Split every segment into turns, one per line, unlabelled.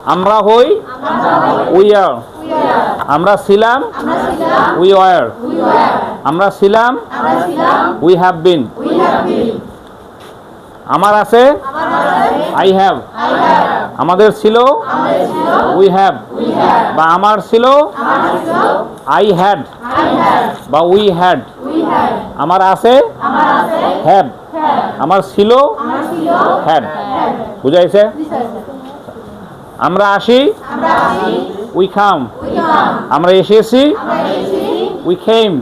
আমরা হই we are আমরা ছিলাম উই ওয়ার আমরা ছিলাম উই হ্যাভ বিন আমার আছে আই হ্যাভ আমাদের ছিল উই হ্যাভ বা আমার ছিল আই হ্যাড বা উই হ্যাড আমার আছে হ্যাভ আমার ছিল হ্যাড বুঝাইছে? আমরা আসি? উই খাম আমরা এসেছি? উই খেম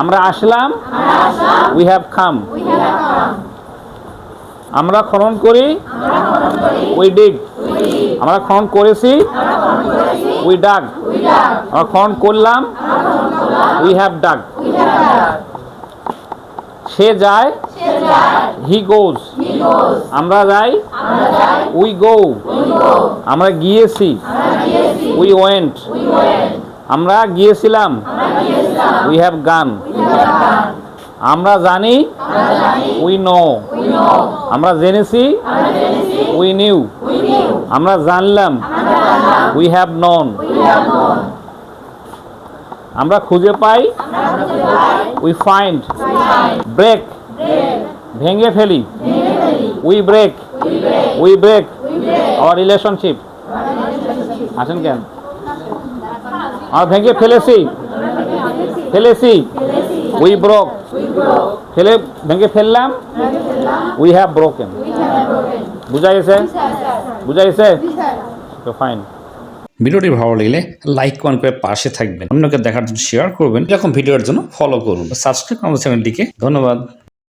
আমরা আসলাম? উই হ্যাভ খাম আমরা খনন করি? উই ডিগ আমরা খনন করেছি? উই ডাগ আমরা খনন করলাম? উই হ্যাভ ডাগ সে যায় হি গোজ আমরা যাই। উই গো আমরা গিয়েছি। উই ওয়েন্ট আমরা গিয়েছিলাম। উই হ্যাভ গান আমরা জানি। উই নো আমরা জেনেছি। উই নিউ আমরা জানলাম। উই হ্যাভ নন আমরা খুঁজে পাই। উই ফাইন্ড ব্রেক ভেঙে ফেলি। We break we break our relationship আসেন কেন? আর ভেঙে ফেলেছি। ফেলেছি। উই ব্রোক ফেলে, ভেঙে ফেললাম। উই হ্যাভ ব্রোকেন বুঝা গেছে বুঝা গেছে তো ফাইন
ভিডিওটি ভালো লাগলে লাইক কমেন্ট করে পাশে থাকবেন। অন্যকে দেখার জন্য শেয়ার করবেন। এরকম ভিডিওর জন্য ফলো করুন। সাবস্ক্রাইব আমাদের চ্যানেলটিকে ধন্যবাদ।